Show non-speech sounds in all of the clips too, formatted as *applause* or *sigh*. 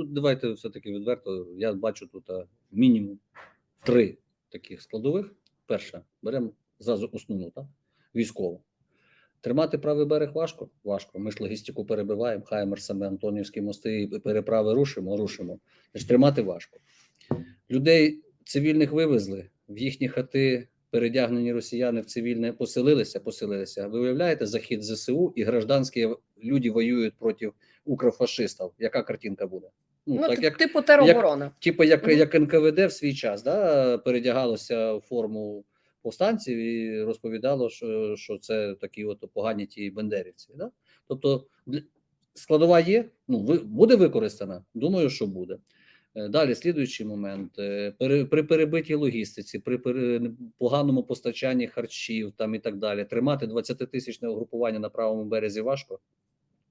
тут давайте все-таки відверто. Я бачу тут мінімум три таких складових. Перше, беремо зразу основну, так? військову. Тримати правий берег важко? Важко. Ми ж логістику перебиваємо, Хаймерсами, Антонівські мости, переправи рушимо, рушимо. Значить, тримати важко. Людей цивільних вивезли, в їхні хати передягнені росіяни в цивільне поселилися, поселилися. Ви уявляєте захід ЗСУ і гражданські люди воюють проти укрофашистів. Яка картинка буде? Ну, так як типу тероборона. Типу, як, Мгм. як НКВД в свій час, да, передягалося в форму повстанців і розповідало, що, що це такі от погані ті бендерівці. Да? Тобто складова є, ну, ви, буде використана? Думаю, що буде. Е, Далі, слідуючий момент. Е, при перебитій логістиці, при поганому постачанні харчів там і так далі. Тримати 20-тисячне угрупування на правому березі важко?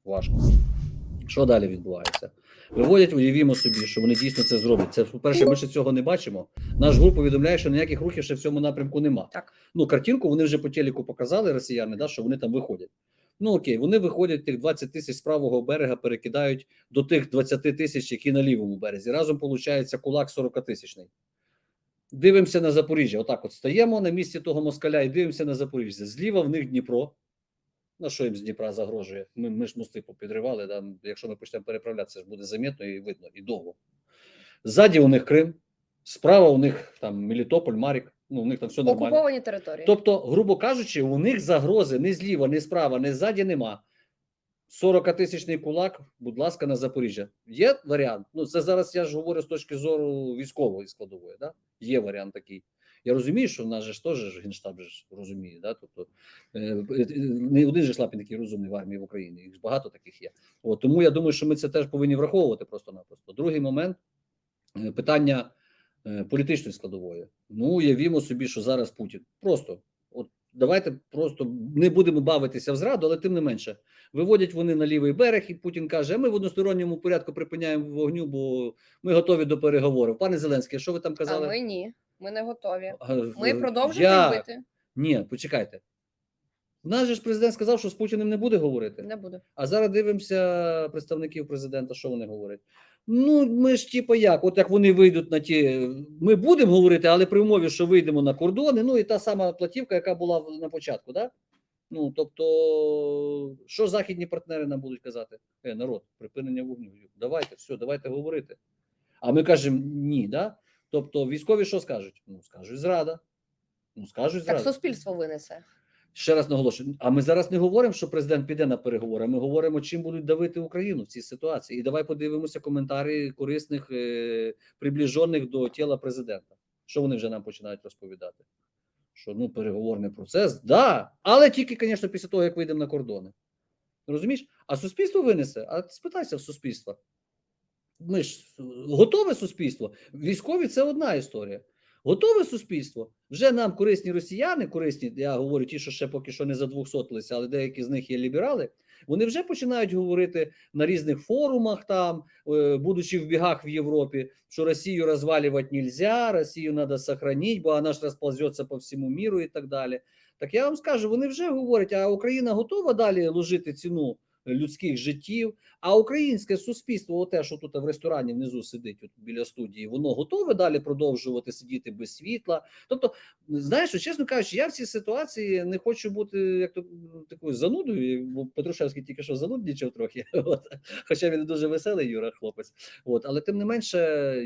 Важко. Що далі відбувається? Виводять, уявімо собі, що вони дійсно це зроблять. Це, по-перше, ми ще цього не бачимо. Наш гурт повідомляє, що ніяких рухів ще в цьому напрямку нема. Так. Ну, картинку вони вже по телеку показали, росіяни, да, що вони там виходять. Ну окей, вони виходять, тих 20 тисяч з правого берега перекидають до тих 20 тисяч, які на лівому березі. Разом виходить кулак 40 тисячний. Дивимося на Запоріжжя. Отак от стаємо на місці того москаля і дивимося на Запоріжжя. Зліва в них Дніпро. На що їм з Дніпра загрожує? Ми, ми ж мости попідривали. Да? Якщо ми почнемо переправлятися, ж буде замітно і видно, і довго. Ззаді у них Крим, справа у них там Мелітополь, Марік. Ну, у них там все нормально. Окуповані території. Тобто, грубо кажучи, у них загрози не зліва, не справа, не ззаді нема. 40-тисячний кулак, будь ласка, на Запоріжжя. Є варіант. Ну, це зараз я ж говорю з точки зору військової складової. Да? Є варіант такий. Я розумію, що в нас же ж теж генштаб же ж розуміє. Да? Тобто, е, е, не один же шлапін такий розумний в армії в Україні. Їх багато таких є. От, тому я думаю, що ми це теж повинні враховувати просто-напросто. Другий момент е, питання е, політичної складової. Ну, уявімо собі, що зараз Путін просто давайте просто не будемо бавитися в зраду, але тим не менше виводять вони на лівий берег, і Путін каже: а ми в односторонньому порядку припиняємо вогню, бо ми готові до переговорів. Пане Зеленський, що ви там А казали? ми ні. Ми не готові. Ми е, продовжуємо як? бити. Ні, почекайте. У нас же ж президент сказав, що з Путіним не буде говорити. Не буде. А зараз дивимося представників президента, що вони говорять. Ну, ми ж типу як, от як вони вийдуть на ті. Ми будемо говорити, але при умові, що вийдемо на кордони. Ну і та сама платівка, яка була на початку, да? Ну тобто, що західні партнери нам будуть казати? Е, народ, припинення вогню. Давайте, все, давайте говорити. А ми кажемо ні, да? Тобто, військові що скажуть? Ну, скажуть зрада. Ну, скажуть Так суспільство винесе. Ще раз наголошую. А ми зараз не говоримо, що президент піде на переговори. Ми говоримо, чим будуть давити Україну в цій ситуації. І давай подивимося коментарі корисних, е, приближених до тіла президента. Що вони вже нам починають розповідати? Що ну переговорний процес, да, але тільки, звісно, після того, як вийдемо на кордони. Розумієш? А суспільство винесе. А спитайся в суспільства. Ми ж готове суспільство. Військові це одна історія. Готове суспільство. Вже нам корисні росіяни, корисні, я говорю, ті, що ще поки що не задвухсотилися, але деякі з них є ліберали. Вони вже починають говорити на різних форумах, там, е, будучи в бігах в Європі, що Росію розвалювати нельзя, Росію треба сохранити, бо вона ж розползеться по всьому міру і так далі. Так я вам скажу, вони вже говорять, а Україна готова далі ложити ціну людських життів, а українське суспільство, оте, що тут в ресторані внизу сидить, от біля студії, воно готове далі продовжувати сидіти без світла. Тобто, знаєш, чесно кажучи, я в цій ситуації не хочу бути як то такою занудою, бо Петрушевський тільки що зануднічав трохи. *laughs* От. Хоча він дуже веселий, Юра, хлопець. От, але тим не менше,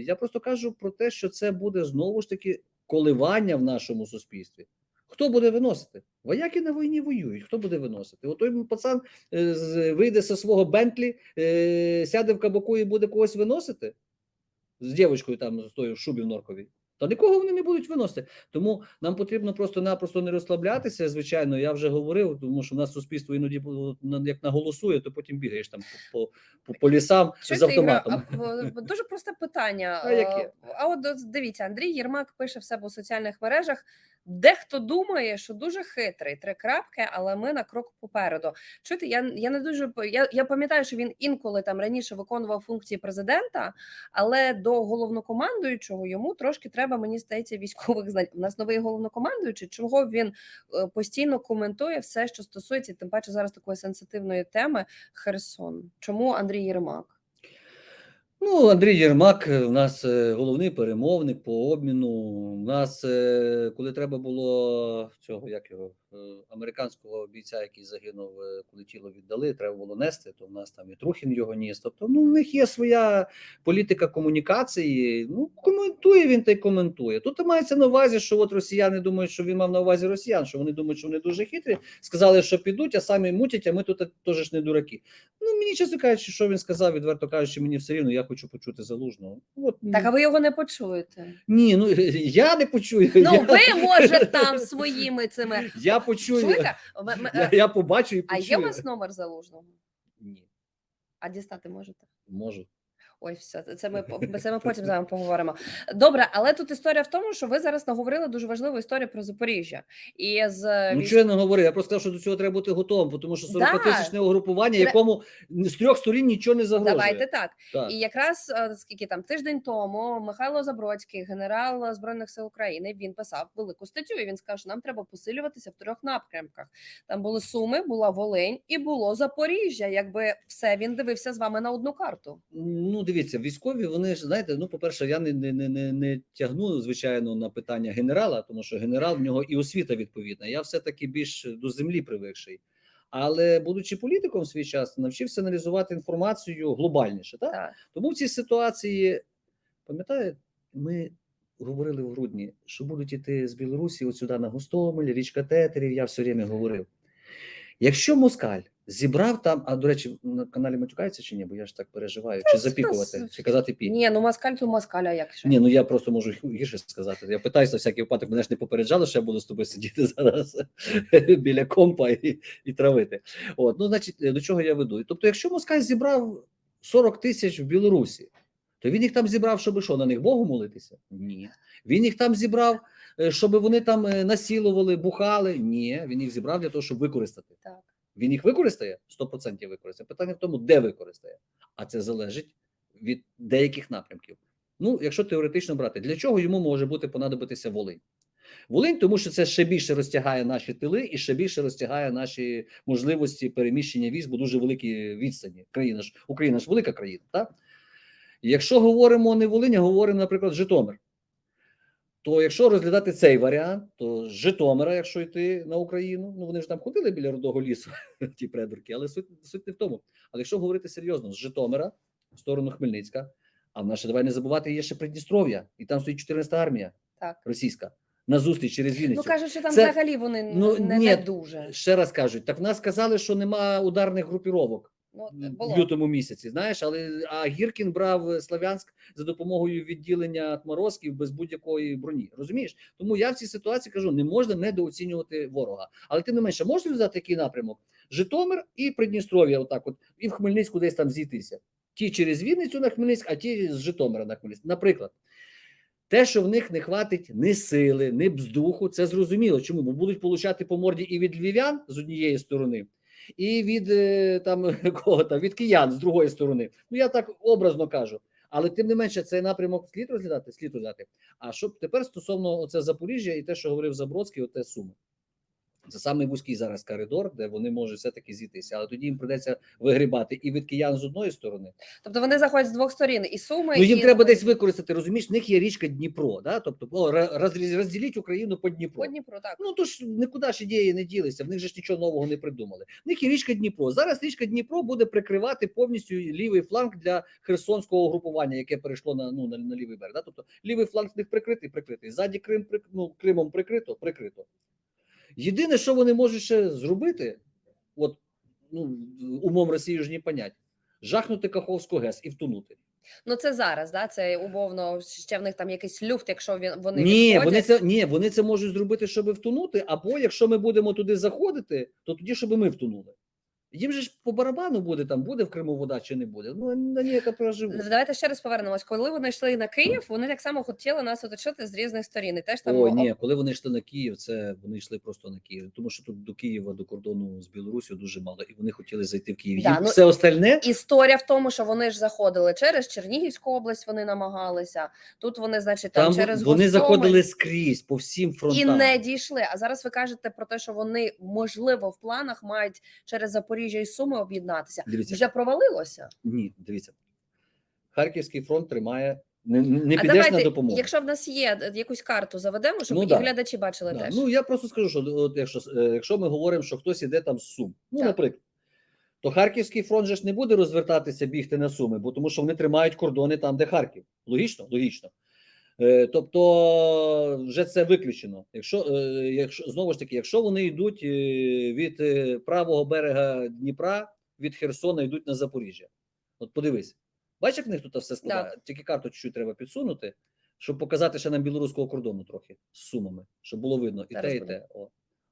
я просто кажу про те, що це буде знову ж таки коливання в нашому суспільстві. Хто буде виносити? Вояки на війні воюють. Хто буде виносити? От той пацан е, вийде зі свого Бентлі, е, сяде в кабаку і буде когось виносити з дівчинкою там з тою в шубі в норковій. Та нікого вони не будуть виносити. Тому нам потрібно просто-напросто не розслаблятися. Звичайно, я вже говорив, тому що в нас суспільство іноді як наголосує, то потім бігаєш там по, по, по лісам Що з автоматом. а, дуже просте питання. *laughs* А яке? А от дивіться, Андрій Єрмак пише в себе у соціальних мережах. Дехто думає, що дуже хитрий три крапки, але ми на крок попереду. Чуєте, я, я не дуже я, я пам'ятаю, що він інколи там раніше виконував функції президента, але до головнокомандуючого йому трошки треба, мені здається, військових знань. У нас новий головнокомандуючий, чого він е, постійно коментує все, що стосується, тим паче зараз такої сенситивної теми Херсон. Чому Андрій Єрмак? Ну, Андрій Єрмак е, у нас е, головний перемовник по обміну. У нас, е, коли треба було цього, як його е, американського бійця, який загинув, е, коли тіло віддали, треба було нести, то в нас там і Трухін його ніс. Тобто, ну, в них є своя політика комунікації. Ну, коментує він та й коментує. Тут мається на увазі, що от росіяни думають, що він мав на увазі росіян, що вони думають, що вони дуже хитрі. Сказали, що підуть, а самі мутять, а ми тут теж не дураки. Ну, мені чесно кажучи, що він сказав, відверто кажучи, мені все рівно, я хочу почути залужного. От, Так, а ви його не почуєте. Ні, ну *laughs* я не почую. Ну, я, ви може *laughs* там своїми цими. я почую. Чуєте? М- м- Я, я побачу і А почую. є у вас номер залужного? Ні, А дістати можете? можу. Ой, все, це ми *laughs* це ми потім з вами поговоримо. Добре, але тут історія в тому, що ви зараз наговорили дуже важливу історію про Запоріжжя. І з Ну, військ- що я не говорив, я просто сказав, що до цього треба бути готовим, тому що 40 Да. угрупування, якому з трьох сторін нічого не загрожує. Давайте так. Так. І якраз е, скільки там тиждень тому Михайло Забродський, генерал збройних сил України, він писав велику статтю. І він сказав, що нам треба посилюватися в трьох напрямках. Там були Суми, була Волинь і було Запоріжжя. Якби все він дивився з вами на одну карту. Ну, дивіться, військові, вони ж знаєте, ну, по-перше, я не, не, не, не, не тягну, звичайно, на питання генерала, тому що генерал в нього і освіта відповідна. Я все-таки більш до землі привикший. Але, будучи політиком в свій час, навчився аналізувати інформацію глобальніше. Так? Так. Тому в цій ситуації, пам'ятаєте, ми говорили в грудні, що будуть іти з Білорусі от сюди на Гостомель, річка Тетерів, я все время говорив. Якщо Москаль зібрав там, а до речі, на каналі матюкається чи ні, бо я ж так переживаю, чи запікувати, чи казати пі. Ні, ну москаль то москаль, а як ще? Ні, ну я просто можу гірше сказати. Я питаюся на всякий випадок, мене ж не попереджали, що я буду з тобою сидіти *laughs* зараз *laughs* біля компа і, і травити. От, ну, значить, до чого я веду? Тобто, якщо Москаль зібрав 40 тисяч в Білорусі, то він їх там зібрав, щоб що, на них Богу молитися? Ні. Він їх там зібрав, щоб вони там е, насілували, бухали? Ні. Він їх зібрав для того, щоб використати. Так. Він їх використає 100% використає. Питання в тому, де використає. А це залежить від деяких напрямків. Ну, якщо теоретично брати, для чого йому може бути понадобитися Волинь? Волинь, тому що це ще більше розтягає наші тили і ще більше розтягає наші можливості переміщення військ, бо дуже великі відстані. Країна ж Україна ж велика країна. Так? Якщо говоримо не Волинь, а говоримо, наприклад, Житомир. То якщо розглядати цей варіант, то з Житомира, якщо йти на Україну, ну вони ж там ходили біля родого лісу, *laughs* ті предурки, але суть, суть не в тому. Але якщо говорити серйозно, з Житомира в сторону Хмельницька, а в нас ще давай не забувати, є ще Придністров'я, і там стоїть 14 армія Так. російська на зустріч через Вінницю. Ну кажуть, що там Це- взагалі вони ну, не, ні, не дуже. Ще раз кажуть, так в нас сказали, що нема ударних групіровок Ну, в лютому місяці. Знаєш, але а Гіркін брав Славянськ за допомогою відділення Отморозків без будь-якої броні. Розумієш? Тому я в цій ситуації кажу: не можна недооцінювати ворога. Але тим не менше, можна взяти такий напрямок: Житомир і Придністров'я, отак, от і в Хмельницьку десь там зійтися. Ті через Вінницю на Хмельницьк, а ті з Житомира на Хмельницьк. Наприклад. Те, що в них не хватить ні сили, ні бздуху, це зрозуміло. Чому? Бо будуть получати по морді і від львів'ян з однієї сторони, і від е, там *laughs* кого там від киян з другої сторони. Ну я так образно кажу. Але тим не менше, цей напрямок слід розглядати, слід розглядати. А щоб тепер стосовно оце Запоріжжя і те, що говорив Забродський, оте суми. Це самий вузький зараз коридор, де вони можуть все-таки зійтися, але тоді їм придеться вигрібати і від киян з одної сторони, Тобто вони заходять з двох сторін, і суми, Ну їм і треба десь використати. Розумієш, в них є річка Дніпро, да? тобто о, розділіть Україну по Дніпру. по Дніпру, так. Ну то ж нікуди ж ідеї не ділися. В них же ж нічого нового не придумали. В них є річка Дніпро. Зараз річка Дніпро буде прикривати повністю лівий фланг для херсонського групування, яке перейшло на ну на, на лівий берег. Да? Тобто лівий фланг в них прикритий, прикритий. Ззаді Крим прик- ну, Кримом прикрито, прикрито. Єдине, що вони можуть ще зробити, от ну умом Росії ж не понять, жахнути Каховську ГЕС і втонути. Ну це зараз, да? Це умовно ще в них там якийсь люфт, якщо він вони ні, відходять. вони це ні, вони це можуть зробити, щоб втонути. Або якщо ми будемо туди заходити, то тоді, щоб ми втонули. Їм же ж по барабану буде там, буде в Криму вода чи не буде. Ну на ній яка проживуть. Давайте ще раз повернемось. Коли вони йшли на Київ, вони так само хотіли нас оточити з різних сторін. І теж там об- ні, коли вони йшли на Київ, це вони йшли просто на Київ, тому що тут до Києва, до кордону з Білорусі дуже мало, і вони хотіли зайти в Київ. Да, Їм ну, все остальне Історія в тому, що вони ж заходили через Чернігівську область. Вони намагалися тут. Вони, значить, там, там через вони Гостомель заходили скрізь по всім і не дійшли. А зараз ви кажете про те, що вони можливо в планах мають через Запоріжжя і Суми об'єднатися. Дивіться, Вже провалилося. ні, дивіться. Харківський фронт тримає. Не, не а підеш давайте, на допомогу. якщо в нас є е, якусь карту, заведемо, щоб Ну і да. глядачі бачили Да. теж. Ну я просто скажу, що от якщо, е, якщо ми говоримо, що хтось іде там з Сум, ну Так. наприклад, то Харківський фронт же ж не буде розвертатися бігти на Суми, бо тому що вони тримають кордони там, де Харків. Логічно? Логічно. Е, тобто, вже це виключено. Якщо, е, якщо знову ж таки, якщо вони йдуть е, від правого берега Дніпра, від Херсона йдуть на Запоріжжя. От подивись, бачиш, як в них тут все складає. Тільки карту чуть-чуть треба підсунути, щоб показати ще нам білоруського кордону трохи з сумами, щоб було видно і Зараз те, і буде. те. О.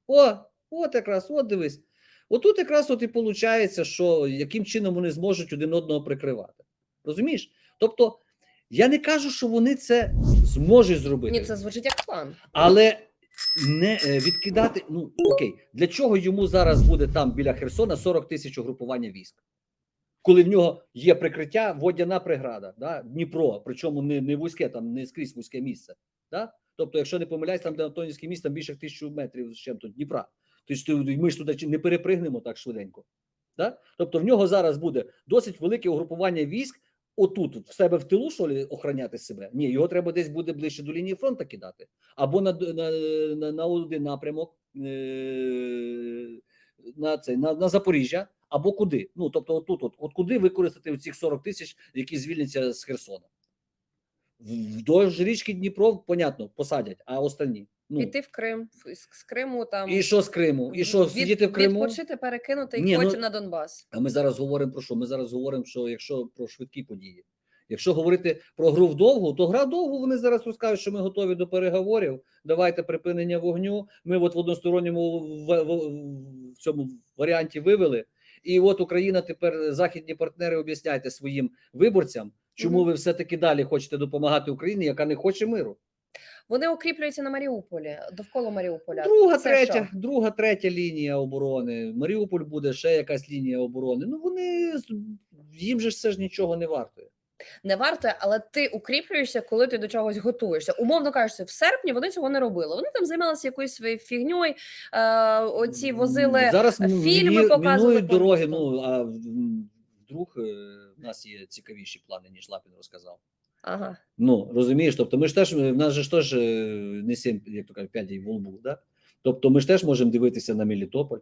О, от якраз, от дивись. Отут якраз от і виходить, що яким чином вони зможуть один одного прикривати. Розумієш? Тобто, я не кажу, що вони це зможуть зробити, Ні, це звучить як план. але не е, відкидати. Ну окей, для чого йому зараз буде там біля Херсона 40 тисяч угрупування військ? Коли в нього є прикриття, водяна преграда, да? Дніпро, причому не, не вузьке, там не скрізь вузьке місце. Да? Тобто, якщо не помиляюсь, там де Антонівське місто, там більше тисячу метрів з чим тут Дніпра. Тобто ми ж туди не перепригнемо так швиденько. Да? Тобто в нього зараз буде досить велике угрупування військ. Отут, в себе в тилу, що ли, охороняти себе? Ні, його треба десь буде ближче до лінії фронту кидати. Або на, на, на, на один напрямок е, на, це, на, на Запоріжжя, або куди. Ну, тобто, отут, от, от куди використати цих 40 тисяч, які звільняться з Херсона? Вдовж річки Дніпро, понятно, посадять, а останні. Ну, Піти в Крим, з з Криму там і що з Криму? І що, від- сидіти в Криму? Відпочити, перекинути і Ні, ну, потім на Донбас. А ми зараз говоримо про що? Ми зараз говоримо, що якщо про швидкі події. Якщо говорити про гру вдовгу, то гра довгу вони зараз розкажуть, що ми готові до переговорів. Давайте припинення вогню. Ми от в односторонньому в, в, в цьому варіанті вивели. І от Україна тепер західні партнери об'ясняйте своїм виборцям, чому Мгм. ви все-таки далі хочете допомагати Україні, яка не хоче миру. Вони укріплюються на Маріуполі, довкола Маріуполя. Друга, Це третя, що? друга, третя лінія оборони. Маріуполь буде ще якась лінія оборони. Ну вони їм же це ж нічого не вартує. Не варто, але ти укріплюєшся, коли ти до чогось готуєшся. Умовно кажучи, в серпні вони цього не робили. Вони там займалися якоюсь своєю фігньою. Е, оці возили зараз е, фільми показували дороги. Ну а вдруг е, в нас є цікавіші плани, ніж Лапін розказав. Ага. Ну розумієш, тобто ми ж теж в нас же ж теж е, не сім, як то кажуть, п'ять в лбу, да? Тобто ми ж теж можемо дивитися на Мелітополь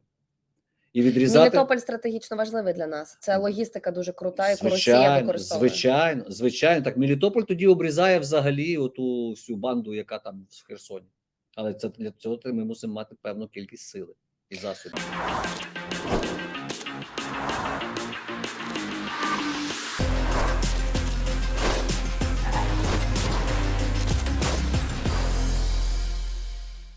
і відрізати. Мелітополь стратегічно важливий для нас. Це логістика дуже крута, яку Росія використовує. звичайно, звичайно. Так Мелітополь тоді обрізає взагалі оту всю банду, яка там в Херсоні. Але це для цього ми мусимо мати певну кількість сили і засобів.